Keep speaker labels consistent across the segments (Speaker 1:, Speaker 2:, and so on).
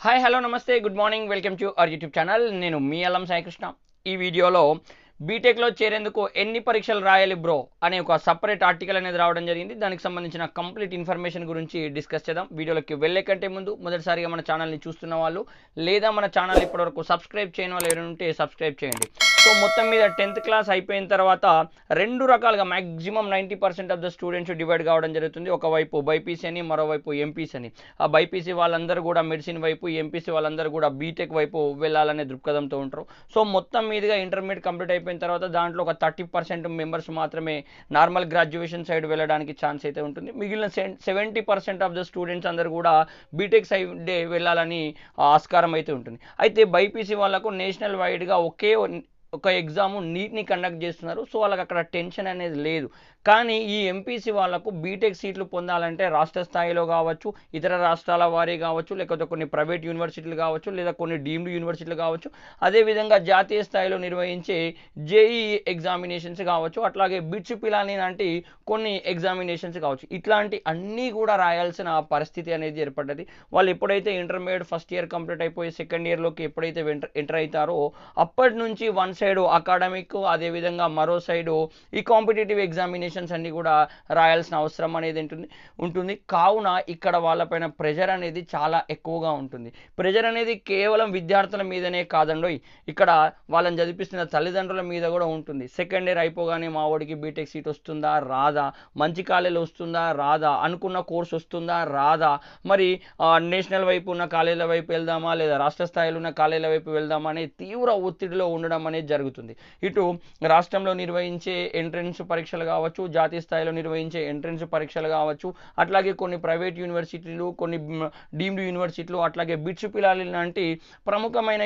Speaker 1: Hi hello namaste good morning welcome to our YouTube channel నేను మీ అల్లం సాయికృష్ణ. ఈ వీడియోలో బీటెక్లో చేరేందుకు ఎన్ని పరీక్షలు రాయాలి బ్రో అనే ఒక సపరేట్ ఆర్టికల్ అనేది రావడం జరిగింది. దానికి సంబంధించిన కంప్లీట్ ఇన్ఫర్మేషన్ గురించి డిస్కస్ చేద్దాం. వీడియోలోకి వెళ్ళే కంటే ముందు మొదటిసారిగా మన ఛానల్ని చూస్తున్న వాళ్ళు లేదా మన ఛానల్ ఇప్పటివరకు సబ్స్క్రైబ్ చేయని వాళ్ళు ఎవరైనా ఉంటే సబ్స్క్రైబ్ చేయండి. సో మొత్తం మీద టెన్త్ క్లాస్ అయిపోయిన తర్వాత రెండు రకాలుగా maximum ninety percent of the students divide కావడం జరుగుతుంది. ఒకవైపు బైపీసీ అని మరోవైపు ఎంపీసీ అని. ఆ బైపీసీ వాళ్ళందరూ కూడా మెడిసిన్ వైపు ఎంపీసీ వాళ్ళందరూ కూడా బీటెక్ వైపు వెళ్ళాలనే దృక్పథంతో ఉంటారు. సో మొత్తం మీదుగా ఇంటర్మీడియట్ కంప్లీట్ అయిపోయిన తర్వాత దాంట్లో ఒక థర్టీ పర్సెంట్ మెంబర్స్ మాత్రమే నార్మల్ గ్రాడ్యుయేషన్ సైడ్ వెళ్ళడానికి ఛాన్స్ అయితే ఉంటుంది. మిగిలిన seventy percent of the students అందరూ కూడా బీటెక్ సైడ్ వెళ్ళాలని ఆస్కారం అయితే ఉంటుంది. అయితే బైపీసీ వాళ్ళకు నేషనల్ వైడ్గా ఒకే ఒక ఎగ్జామ్ నీట్ని కండక్ట్ చేస్తున్నారు. సో వాళ్ళకి అక్కడ టెన్షన్ అనేది లేదు. కానీ ఈ ఎంపీసీ వాళ్ళకు బీటెక్ సీట్లు పొందాలంటే రాష్ట్ర స్థాయిలో కావచ్చు ఇతర రాష్ట్రాల వారి కావచ్చు లేకపోతే కొన్ని ప్రైవేట్ యూనివర్సిటీలు కావచ్చు లేదా కొన్ని డీమ్డ్ యూనివర్సిటీలు కావచ్చు. అదేవిధంగా జాతీయ స్థాయిలో నిర్వహించే జేఈ ఎగ్జామినేషన్స్ కావచ్చు అట్లాగే బిట్స్ పిలాని లాంటి కొన్ని ఎగ్జామినేషన్స్ కావచ్చు. ఇట్లాంటి అన్నీ కూడా రాయాల్సిన పరిస్థితి అనేది ఏర్పడ్డది. వాళ్ళు ఎప్పుడైతే ఇంటర్మీడియట్ ఫస్ట్ ఇయర్ కంప్లీట్ అయిపోయి సెకండ్ ఇయర్లోకి ఎప్పుడైతే ఎంటర్ ఎంటర్ అవుతారో అప్పటి నుంచి వన్ సైడ్ అకాడమిక్ అదేవిధంగా మరో సైడు ఈ కాంపిటేటివ్ ఎగ్జామినేషన్స్ అన్ని కూడా రాయాల్సిన అవసరం అనేది ఉంటుంది ఉంటుంది. కావున ఇక్కడ వాళ్ళపైన ప్రెషర్ అనేది చాలా ఎక్కువగా ఉంటుంది. ప్రెషర్ అనేది కేవలం విద్యార్థుల మీదనే కాదండోయ్. ఇక్కడ వాళ్ళని చదివిస్తున్న తల్లిదండ్రుల మీద కూడా ఉంటుంది. సెకండ్ ఇయర్ అయిపోగానే మా వాడికి బీటెక్ సీట్ వస్తుందా? రాదా. మంచి కాలేజీలో వస్తుందా? రాదా. అనుకున్న కోర్స్ వస్తుందా? రాదా. మరి నేషనల్ వైపు ఉన్న కాలేజీల వైపు వెళ్దామా? లేదా రాష్ట్ర స్థాయిలో ఉన్న కాలేజీల వైపు వెళ్దామా? అనే తీవ్ర ఒత్తిడిలో ఉండడం అనేది జరుగుతుంది. ఇటు రాష్ట్రంలో నిర్వహించే ఎంట్రన్స్ పరీక్షలు కావచ్చు జాతీయ స్థాయిలో నిర్వహించే ఎంట్రన్స్ పరీక్షలు కావచ్చు అట్లాగే కొన్ని ప్రైవేట్ యూనివర్సిటీలు కొన్ని డీమ్డ్ యూనివర్సిటీలు అట్లాగే బిట్స్ పిలాలి లాంటి ప్రముఖమైన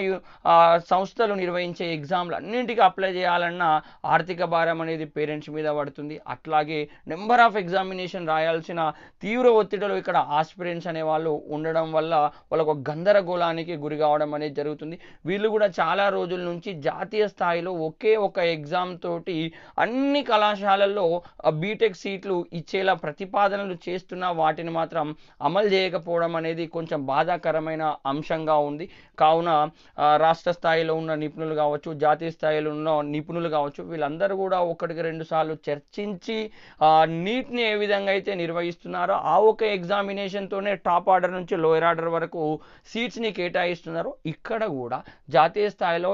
Speaker 1: సంస్థలు నిర్వహించే ఎగ్జామ్లు అన్నింటికి అప్లై చేయాలన్న ఆర్థిక భారం అనేది పేరెంట్స్ మీద పడుతుంది. అట్లాగే నెంబర్ ఆఫ్ ఎగ్జామినేషన్ రాయాల్సిన తీవ్ర ఒత్తిడిలో ఇక్కడ ఆస్పిరెంట్స్ అనే వాళ్ళు ఉండడం వల్ల వాళ్ళకు గందరగోళానికి గురి కావడం అనేది జరుగుతుంది. వీళ్ళు కూడా చాలా రోజుల నుంచి జాతీయ స్థాయిలో ఒకే ఒక ఎగ్జామ్ తోటి అన్ని కళాశాలల్లో బీటెక్ సీట్లు ఇచ్చేలా ప్రతిపాదనలు చేస్తున్నా వాటిని మాత్రం అమలు చేయకపోవడం అనేది కొంచెం బాధాకరమైన అంశంగా ఉంది. కావున రాష్ట్ర స్థాయిలో ఉన్న నిపుణులు కావచ్చు జాతీయ స్థాయిలో ఉన్న నిపుణులు కావచ్చు వీళ్ళందరూ కూడా ఒకటికి రెండు సార్లు చర్చించి నీట్ని ఏ విధంగా అయితే నిర్వహిస్తున్నారో ఆ ఒక ఎగ్జామినేషన్తోనే టాప్ ఆర్డర్ నుంచి లోయర్ ఆర్డర్ వరకు సీట్స్ని కేటాయిస్తున్నారు. ఇక్కడ కూడా జాతీయ స్థాయిలో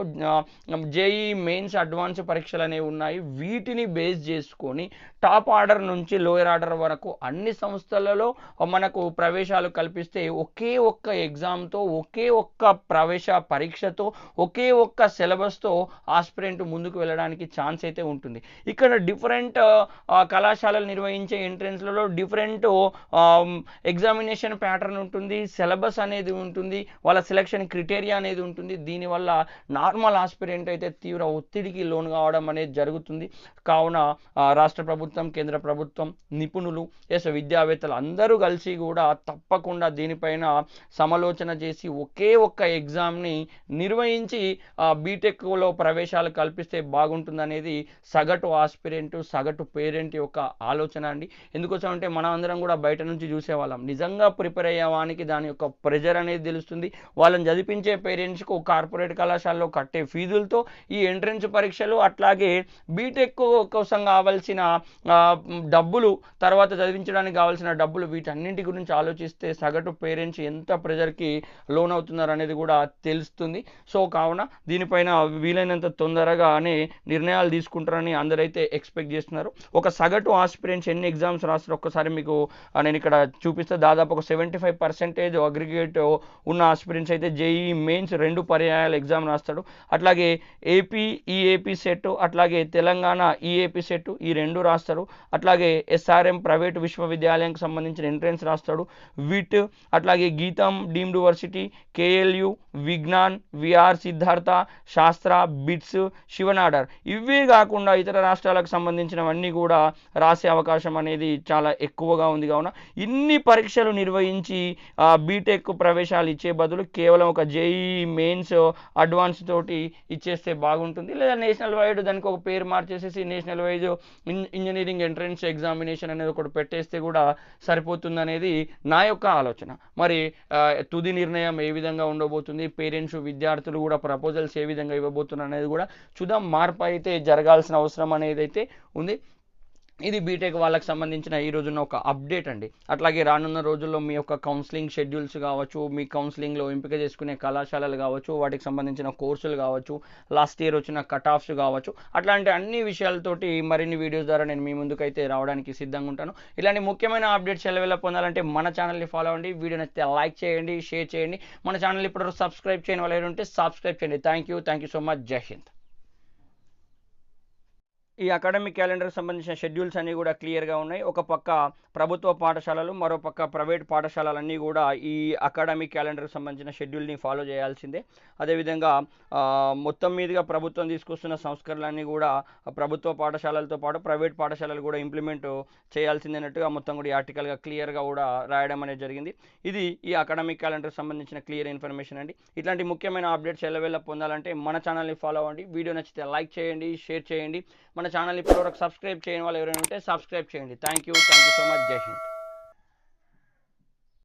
Speaker 1: జేఈ మెయిన్స్ అడ్వాన్స్ పరీక్షలు అనేవి ఉన్నాయి. వీటిని బేస్ చేసుకొని టాప్ ఆర్డర్ నుంచి లోయర్ ఆర్డర్ వరకు అన్ని సంస్థలలో మనకు ప్రవేశాలు కల్పిస్తే ఒకే ఒక్క ఎగ్జామ్తో ఒకే ఒక్క ప్రవేశ పరీక్షతో ఒకే ఒక్క సిలబస్తో ఆస్పిరెంట్ ముందుకు వెళ్ళడానికి ఛాన్స్ అయితే ఉంటుంది. ఇక్కడ డిఫరెంట్ కళాశాలలు నిర్వహించే ఎంట్రెన్స్లలో డిఫరెంట్ ఎగ్జామినేషన్ ప్యాటర్న్ ఉంటుంది సిలబస్ అనేది ఉంటుంది వాళ్ళ సెలక్షన్ క్రిటేరియా అనేది ఉంటుంది. దీనివల్ల నార్మల్ ఆస్పిరెంట్ అయితే తీవ్ర ఒత్తిడికి లోన్ కావడం అనేది జరుగుతుంది. కావున రాష్ట్ర ప్రభుత్వం కేంద్ర ప్రభుత్వం నిపుణులు ఎస్ విద్యావేత్తలు అందరూ కలిసి కూడా తప్పకుండా దీనిపైన సమాలోచన చేసి ఒకే ఒక్క ఎగ్జామ్ని నిర్వహించి బీటెక్లో ప్రవేశాలు కల్పిస్తే బాగుంటుందనేది సగటు ఆస్పిరెంట్ సగటు పేరెంట్ యొక్క ఆలోచన అండి. ఎందుకోసమంటే మనం అందరం కూడా బయట నుంచి చూసేవాళ్ళం. నిజంగా ప్రిపేర్ అయ్యేవానికి దాని యొక్క ప్రెజర్ అనేది తెలుస్తుంది. వాళ్ళని చదివించే పేరెంట్స్కు కార్పొరేట్ కళాశాలలో కట్టే ఫీజులతో ఈ ఎంట్రన్స్ పరీక్షలు అట్లాగే బీటెక్ కోసం కావాల్సిన డబ్బులు తర్వాత చదివించడానికి కావాల్సిన డబ్బులు వీటన్నింటి గురించి ఆలోచిస్తే సగటు పేరెంట్స్ ఎంత ప్రెజర్కి లోన్ అవుతున్నారు అనేది కూడా తెలుస్తుంది. సో కావున దీనిపైన వీలైనంత తొందరగానే నిర్ణయాలు తీసుకుంటారని అందరైతే ఎక్స్పెక్ట్ చేస్తున్నారు. ఒక సగటు ఆస్పిరెంట్స్ ఎన్ని ఎగ్జామ్స్ రాస్తారు ఒక్కసారి మీకు నేను ఇక్కడ చూపిస్తే. దాదాపు ఒక సెవెంటీ ఫైవ్ పర్సెంటేజ్ అగ్రిగేట్ ఉన్న ఆస్పిరెంట్స్ అయితే జేఈ మెయిన్స్ రెండు పర్యాయాలు ఎగ్జామ్ రాస్తాడు. అట్లాగే ఏపీ ఈఏపీ సెట్ అట్లాగే తెలంగాణ ఈఏపీ సెట్ ఈ రెండు రాస్తారు అట్లాగే ఎస్ఆర్ఎం ప్రైవేట్ విశ్వవిద్యాలయానికి సంబంధించిన ఎంట్రెన్స్ రాస్తాడు. విట్ అట్లాగే Gitam deemed university KLU Vignan VR Siddhartha Sastra BITS Shiv Nadar. ఇవే కాకుండా ఇతర రాష్ట్రాలకు సంబంధించినవన్నీ కూడా రాసే అవకాశం అనేది చాలా ఎక్కువగా ఉంది. కావున ఇన్ని పరీక్షలు నిర్వహించి బీటెక్ ప్రవేశాలు ఇచ్చే బదులు కేవలం ఒక జేఈ మెయిన్స్ అడ్వాన్స్ తోటి ఇచ్చేస్తే బాగుంటుంది. లేదా నేషనల్ వైడ్ దానికి ఒక పేరు మార్చేసేసి national wise engineering entrance examination అనేది ఒకటి పెట్టేస్తే కూడా సరిపోతుంది అనేది నా యొక్క ఆలోచన. మరి తుది నిర్ణయం ఏ విధంగా ఉండబోతుంది పేరెంట్స్ విద్యార్థులు కూడా ప్రపోజల్స్ ఏ విధంగా ఇవ్వబోతున్నారు అనేది కూడా చూద్దాం. మార్పు అయితే జరగాల్సిన అవసరం అనేది అయితే ఉంది. ఇది బీటెక్ వాళ్ళకి సంబంధించిన ఈ రోజున ఒక అప్డేట్ అండి. అట్లాగే రానున్న రోజుల్లో మీ యొక్క కౌన్సిలింగ్ షెడ్యూల్స్ కావచ్చు మీ కౌన్సిలింగ్లో ఎంపిక చేసుకునే కళాశాలలు కావచ్చు వాటికి సంబంధించిన కోర్సులు కావచ్చు లాస్ట్ ఇయర్ వచ్చిన కట్ ఆఫ్స్ కావచ్చు అట్లాంటి అన్ని విషయాలతోటి మరిన్ని వీడియోస్ ద్వారా నేను మీ ముందుకైతే రావడానికి సిద్ధంగా ఉంటాను. ఇలాంటి ముఖ్యమైన అప్డేట్స్ ఎలా పొందాలంటే మన ఛానల్ని ఫాలో అవ్వండి. వీడియో నచ్చితే లైక్ చేయండి షేర్ చేయండి. మన ఛానల్ ఇప్పుడు సబ్స్క్రైబ్ చేయని వాళ్ళు ఉంటే సబ్స్క్రైబ్ చేయండి. Thank you thank you so much Jai Hind ఈ అకాడమిక్ క్యాలెండర్ సంబంధించిన షెడ్యూల్స్ అన్నీ కూడా క్లియర్గా ఉన్నాయి. ఒక పక్క ప్రభుత్వ పాఠశాలలు మరో పక్క ప్రైవేట్ పాఠశాలలన్నీ కూడా ఈ అకాడమిక్ క్యాలెండర్కి సంబంధించిన షెడ్యూల్ని ఫాలో చేయాల్సిందే. అదేవిధంగా మొత్తం మీదుగా ప్రభుత్వం తీసుకొస్తున్న సంస్కరణలన్నీ కూడా ప్రభుత్వ పాఠశాలలతో పాటు ప్రైవేట్ పాఠశాలలు కూడా ఇంప్లిమెంట్ చేయాల్సిందే అన్నట్టుగా మొత్తం కూడా ఈ ఆర్టికల్గా క్లియర్గా కూడా రాయడం అనేది జరిగింది. ఇది ఈ అకాడమిక్ క్యాలెండర్ సంబంధించిన క్లియర్ ఇన్ఫర్మేషన్ అండి. ఇట్లాంటి ముఖ్యమైన అప్డేట్స్ ఎల్లవేళ పొందాలంటే మన ఛానల్ని ఫాలో అవ్వండి. వీడియో నచ్చితే లైక్ చేయండి షేర్ చేయండి. మన మన ఛానల్ ఇప్పటివరకు సబ్స్క్రైబ్ చేయని వాళ్ళు ఎవరైనా ఉంటే సబ్స్క్రైబ్ చేయండి. Thank you thank you so much Jai Hind.